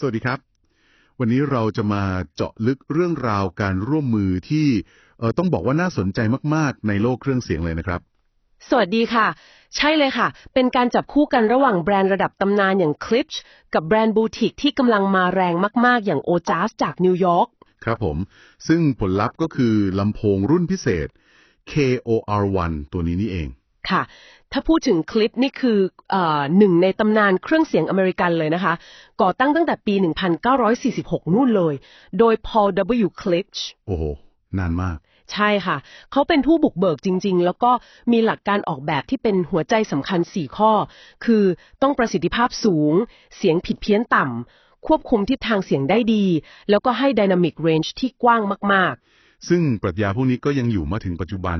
สวัสดีครับ วันนี้เราจะมาเจาะลึกเรื่องราวการร่วมมือที่เออต้องบอกว่าน่าสนใจมากๆ ในโลกเครื่องเสียงเลยนะครับ สวัสดีค่ะ ใช่เลยค่ะ เป็นการจับคู่กันระหว่างแบรนด์ระดับตำนานอย่าง Klipsch กับแบรนด์บูติกที่กำลังมาแรงมาก ๆ อย่าง o j a z จากนิวยอร์กครับผม ซึ่งผลลัพธ์ก็คือลำโพงรุ่นพิเศษ KOR1 ตัวนี้นี่เอง ค่ะ ถ้าพูดถึงคลิปนี่คือเออหนึ่งในตำนานเครื่องเสียงอเมริกันเลยนะคะ ก่อตั้งตั้งแต่ปี 1946 นู่นเลย โดย Paul W. Klipsch โอ้โห นานมาก ใช่ค่ะ เขาเป็นผู้บุกเบิกจริง ๆ แล้วก็มีหลักการออกแบบที่เป็นหัวใจสำคัญ 4 ข้อ คือต้องประสิทธิภาพสูง เสียงผิดเพี้ยนต่ำควบคุมทิศทางเสียงได้ดี แล้วก็ให้ dynamic range ที่กว้างมาก ซึ่งปรัชญาพวกนี้ก็ยังอยู่มาถึงปัจจุบัน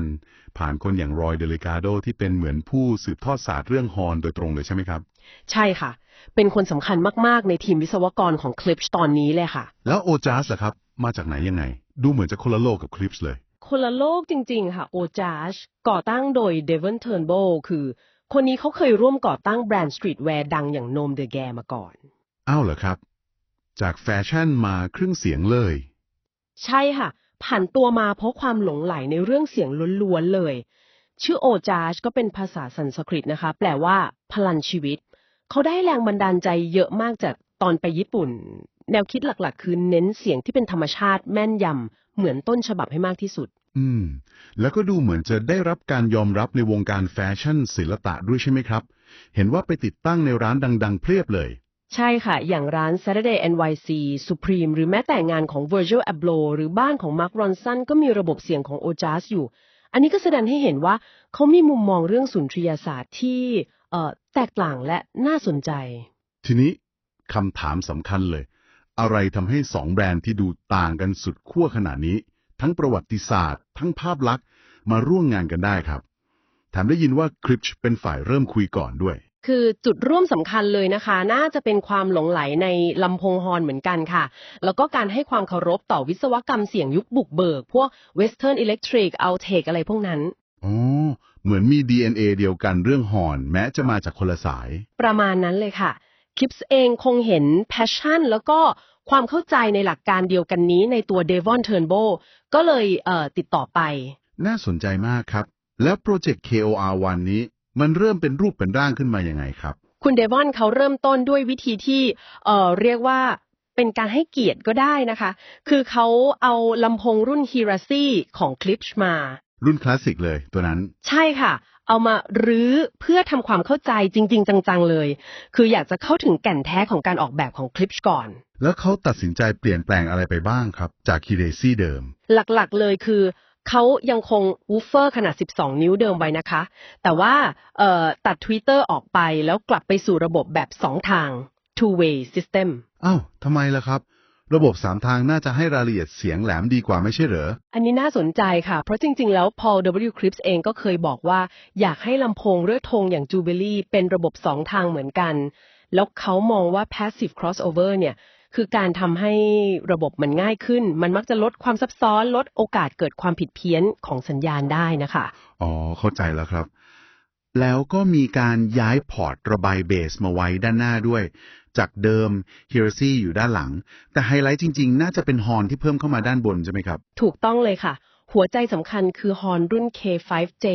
ผ่านคนอย่างรอยเดลิกาโดที่เป็นเหมือนผู้สืบทอดศาสตร์เรื่องฮอร์นโดยตรงเลยใช่ไหมครับๆใช่ค่ะ เป็นคนสำคัญมาก ๆ ในทีมวิศวกรของ Klipsch ตอนนี้เลยค่ะ แล้วโอจาสล่ะครับ มาจากไหนยังไง ดูเหมือนจะคนละโลกกับคลิปส์เลยคนละโลกจริง ๆ ค่ะ o j a z ก่อตั้งโดย Devon Turnbull คือ คนนี้เขาเคยร่วมก่อตั้งแบรนด์สตรีทแวร์ดังอย่าง Nom de Guerre มาก่อน อ้าวเหรอครับ จากแฟชั่นมาเครื่องเสียงเลย ใช่ค่ะ ผันตัวมาเพราะความหลงไหลในเรื่องเสียงล้วนๆเลย ชื่อโอจาชก็เป็นภาษาสันสกฤตนะคะ แปลว่าพลันชีวิต เขาได้แรงบันดาลใจเยอะมากจากตอนไปญี่ปุ่น แนวคิดหลักๆ คือเน้นเสียงที่เป็นธรรมชาติแม่นยำเหมือนต้นฉบับให้มากที่สุด อืม แล้วก็ดูเหมือนจะได้รับการยอมรับในวงการแฟชั่นศิลปะด้วยใช่ไหมครับ เห็นว่าไปติดตั้งในร้านดัง ๆ เพลียบเลย ใช่ค่ะ อย่างร้าน Saturday NYC Supreme หรือแม้แต่งานของ Virgil Abloh หรือบ้านของ Mark Ronson ก็มีระบบเสียงของ o j a z อยู่ อันนี้ก็แสดงให้เห็นว่าเขามีมุมมองเรื่องสุนทรียศาสตร์ที่เแตกต่างและน่าสนใจ ทีนี้คำถามสำคัญเลย อะไรทำให้สองแบรนด์ที่ดูต่างกันสุดขั้วขนาดนี้ ทั้งประวัติศาสตร์ ทั้งภาพลักษณ์มาร่วมงานกันได้ครับแถมได้ยินว่าคลิปเป็นฝ่ายเริ่มคุยก่อนด้วย คือจุดร่วมสำคัญเลยนะคะ น่าจะเป็นความหลงไหลในลำโพงฮอร์นเหมือนกันค่ะ แล้วก็การให้ความเคารพต่อวิศวกรรมเสียงยุคบุกเบิก พวก Western Electric Altec อะไรพวกนั้นอ๋อเหมือนมี DNA เดียวกันเรื่องฮอร์นแม้จะมาจากคนละสาย ประมาณนั้นเลยค่ะคลิปส์เองคงเห็น passion แล้วก็ความเข้าใจในหลักการเดียวกันนี้ในตัว Devon Turnbull ก็เลยเอ่อติดต่อไป น่าสนใจมากครับ แล้วโปรเจกต์ KOR1 นี้ มันเริ่มเป็นรูปเป็นร่างขึ้นมายังไงครับ คุณเดวอนเขาเริ่มต้นด้วยวิธีที่เอ่อเรียกว่าเป็นการให้เกียรติก็ได้นะคะ คือเขาเอาลำโพงรุ่น h i r a s i ของ Klipsch มา รุ่นคลาสสิกเลยตัวนั้น ใช่ค่ะ เอามารื้อเพื่อทำความเข้าใจจริง ๆ จังๆเลย คืออยากจะเข้าถึงแก่นแท้ของการออกแบบของ Klipsch ก่อน แล้วเขาตัดสินใจเปลี่ยนแปลงอะไรไปบ้างครับ จากคีเรซี่เดิม หลักๆเลยคือ เขายังคงวูฟเฟอร์ขนาด 12 นิ้วเดิมไว้นะคะ แต่ว่าเอ่อตัด Twitter ออกไปแล้วกลับไปสู่ระบบแบบ 2 ทาง two way system อ้าวทำไมล่ะครับ ระบบสามทางน่าจะให้รายละเอียดเสียงแหลมดีกว่าไม่ใช่เหรอ อันนี้น่าสนใจค่ะ เพราะจริง ๆ แล้ว Paul W. Cripps เองก็เคยบอกว่า อยากให้ลำโพงเรือธงอย่าง Jubilee เป็นระบบ2ทางเหมือนกัน แล้วเขามองว่า passive crossover เนี่ย คือการทำให้ระบบมันง่ายขึ้น มันมักจะลดความซับซ้อนลดโอกาสเกิดความผิดเพี้ยนของสัญญาณได้นะคะ อ๋อ เข้าใจแล้วครับ แล้วก็มีการย้ายพอร์ตระบายเบสมาไว้ด้านหน้าด้วย จากเดิม h e r o s y อยู่ด้านหลัง แต่ไฮไลท์จริง ๆ น่าจะเป็นฮอร์นที่เพิ่มเข้ามาด้านบนใช่ไหมครับ ถูกต้องเลยค่ะ หัวใจสำคัญคือฮอร์นรุ่น K5J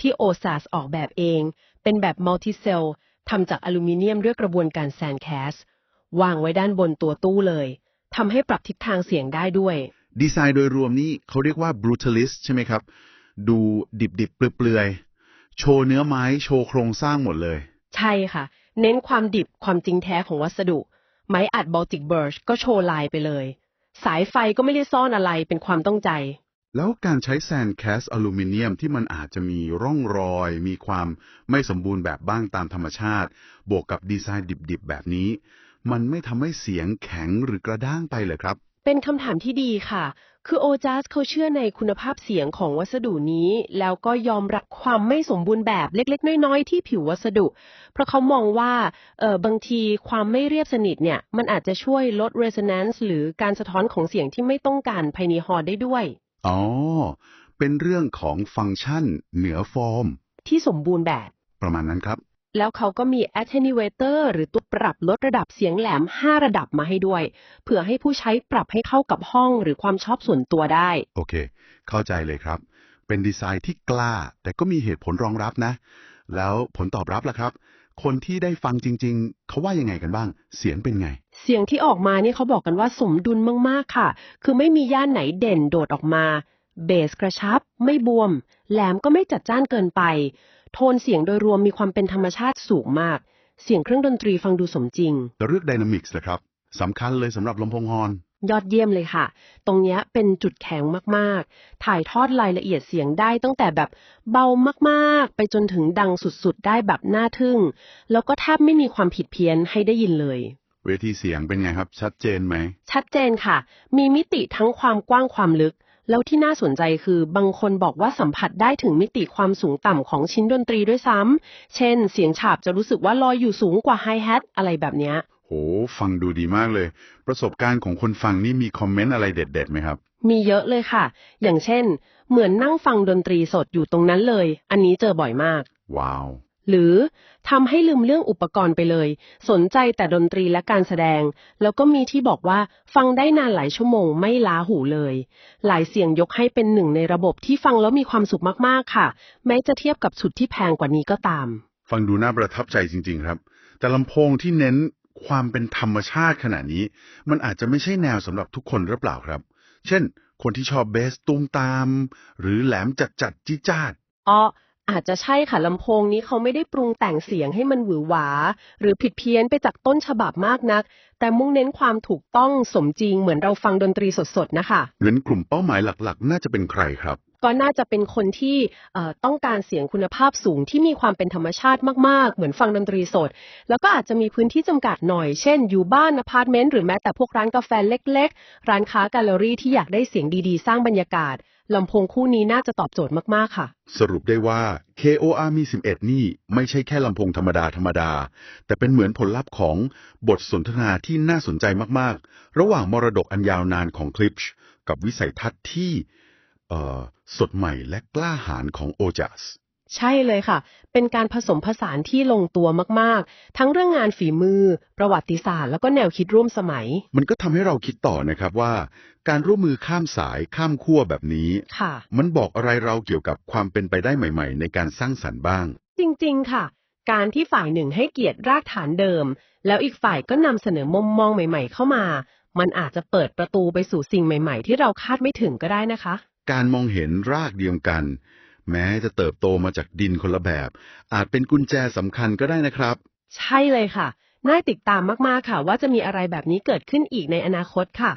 ที่ OSAS ออกแบบเอง เป็นแบบ multi-cell ทำจากอลูมิเนียมด้วยกระบวนการ sandcast วางไว้ด้านบนตัวตู้เลยทำให้ปรับทิศทางเสียงได้ด้วย ดีไซน์โดยรวมนี่เขาเรียกว่า brutalist ใช่ไหมครับ ดูดิบๆ เปลือยๆ โชว์เนื้อไม้ โชว์โครงสร้างหมดเลย ใช่ค่ะ เน้นความดิบความจริงแท้ของวัสดุ ไม้อัด Baltic Birch ก็โชว์ลายไปเลย สายไฟก็ไม่ได้ซ่อนอะไรเป็นความต้องใจ แล้วการใช้แซนแคสอลูมิเนียมที่มันอาจจะมีร่องรอย มีความไม่สมบูรณ์แบบบ้างตามธรรมชาติ บวกกับดีไซน์ดิบๆ แบบนี้ มันไม่ทำให้เสียงแข็งหรือกระด้างไปเลยครับ เป็นคำถามที่ดีค่ะ คือโอจ z สเขาเชื่อในคุณภาพเสียงของวัสดุนี้ แล้วก็ยอมรับความไม่สมบูรณ์แบบเล็ก ๆ น้อย ๆ ที่ผิววัสดุ เพราะเขามองว่าเออบางทีความไม่เรียบสนิทเนี่ย มันอาจจะช่วยลด resonance หรือการสะท้อนของเสียงที่ไม่ต้องการภายในฮอลได้ด้วย อ๋อ เป็นเรื่องของฟังก์ชันเหนือฟอร์ม ที่สมบูรณ์แบบ ประมาณนั้นครับ แล้วเขาก็มี attenuator หรือตัวปรับลดระดับเสียงแหลม 5 ระดับมาให้ด้วยเพื่อให้ผู้ใช้ปรับให้เข้ากับห้องหรือความชอบส่วนตัวได้ โอเค เข้าใจเลยครับ เป็นดีไซน์ที่กล้า แต่ก็มีเหตุผลรองรับนะ แล้วผลตอบรับล่ะครับ คนที่ได้ฟังจริง ๆ เขาว่ายังไงกันบ้าง เสียงเป็นไง เสียงที่ออกมานี่เขาบอกกันว่าสมดุลมากๆค่ะ คือไม่มีย่านไหนเด่นโดดออกมา เบสกระชับ ไม่บวม แหลมก็ไม่จัดจ้านเกินไป โทนเสียงโดยรวมมีความเป็นธรรมชาติสูงมาก เสียงเครื่องดนตรีฟังดูสมจริง แต่เรื่อง Dynamics นะครับสำคัญเลยสำหรับลำโพงฮอร์นยอดเยี่ยมเลยค่ะ ตรงเนี้ยเป็นจุดแข็งมาก ๆ ถ่ายทอดรายละเอียดเสียงได้ตั้งแต่แบบเบามาก ๆ ไปจนถึงดังสุด ๆ ได้แบบน่าทึ่ง แล้วก็แทบไม่มีความผิดเพี้ยนให้ได้ยินเลย เวทีเสียงเป็นไงครับ ชัดเจนไหม ชัดเจนค่ะ มีมิติทั้งความกว้างความลึก แล้วที่น่าสนใจคือบางคนบอกว่าสัมผัสได้ถึงมิติความสูงต่ำของชิ้นดนตรีด้วยซ้ำ เช่น เสียงฉาบจะรู้สึกว่าลอยอยู่สูงกว่าไฮแฮทอะไรแบบเนี้ย โห ฟังดูดีมากเลย ประสบการณ์ของคนฟังนี่มีคอมเมนต์อะไรเด็ดๆไหมครับ มีเยอะเลยค่ะ อย่างเช่น เหมือนนั่งฟังดนตรีสดอยู่ตรงนั้นเลย อันนี้เจอบ่อยมาก ว้าว หรือทำให้ลืมเรื่องอุปกรณ์ไปเลย สนใจแต่ดนตรีและการแสดง แล้วก็มีที่บอกว่าฟังได้นานหลายชั่วโมงไม่ล้าหูเลย หลายเสียงยกให้เป็นหนึ่งในระบบที่ฟังแล้วมีความสุขมากๆค่ะ แม้จะเทียบกับชุดที่แพงกว่านี้ก็ตาม ฟังดูน่าประทับใจจริง ๆ ครับ แต่ลำโพงที่เน้นความเป็นธรรมชาติขนาดนี้ มันอาจจะไม่ใช่แนวสำหรับทุกคนหรือเปล่าครับ เช่น คนที่ชอบเบสตุ้มตาม หรือแหลมจัดจัดๆจี้จ้าดอ๋อ อาจจะใช่ค่ะลำโพงนี้เขาไม่ได้ปรุงแต่งเสียงให้มันหวือหวา หรือผิดเพี้ยนไปจากต้นฉบับมากนัก แต่มุ่งเน้นความถูกต้องสมจริงเหมือนเราฟังดนตรีสดๆนะคะงั้นกลุ่มเป้าหมายหลักๆ น่าจะเป็นใครครับ ก็น่าจะเป็นคนที่เอ่อต้องการเสียงคุณภาพสูงที่มีความเป็นธรรมชาติมากๆ เหมือนฟังดนตรีสด แล้วก็อาจจะมีพื้นที่จำกัดหน่อย เช่น อยู่บ้านอพาร์ตเมนต์หรือแม้แต่พวกร้านกาแฟเล็ก ๆ ร้านค้าแกลเลอรี่ที่อยากได้เสียงดีๆ สร้างบรรยากาศ ลำโพงคู่นี้น่าจะตอบโจทย์มาก ๆ ค่ะ สรุปได้ว่า KOR มี 11 นี่ไม่ใช่แค่ลำโพงธรรมดา ธรรมดา แต่เป็นเหมือนผลลัพธ์ของบทสนทนาที่น่าสนใจมาก ๆ ระหว่างมรดกอันยาวนานของคลิปช์กับวิสัยทัศน์ที่สดใหม่และกล้าหาญของโอจัส ใช่เลยค่ะ เป็นการผสมผสานที่ลงตัวมากๆ ทั้งเรื่องงานฝีมือ ประวัติศาสตร์ แล้วก็แนวคิดร่วมสมัย มันก็ทำให้เราคิดต่อนะครับว่า การร่วมมือข้ามสายข้ามขั้วแบบนี้ ค่ะ มันบอกอะไรเราเกี่ยวกับความเป็นไปได้ใหม่ ๆ ในการสร้างสรรค์บ้าง จริงๆ ค่ะ การที่ฝ่ายหนึ่งให้เกียรติรากฐานเดิม แล้วอีกฝ่ายก็นำเสนอมุมมองใหม่ ๆ เข้ามา มันอาจจะเปิดประตูไปสู่สิ่งใหม่ ๆ ที่เราคาดไม่ถึงก็ได้นะคะ การมองเห็นรากเดียวกัน แม้จะเติบโตมาจากดินคนละแบบ อาจเป็นกุญแจสำคัญก็ได้นะครับ ใช่เลยค่ะ น่าติดตามมากๆค่ะ ว่าจะมีอะไรแบบนี้เกิดขึ้นอีกในอนาคตค่ะ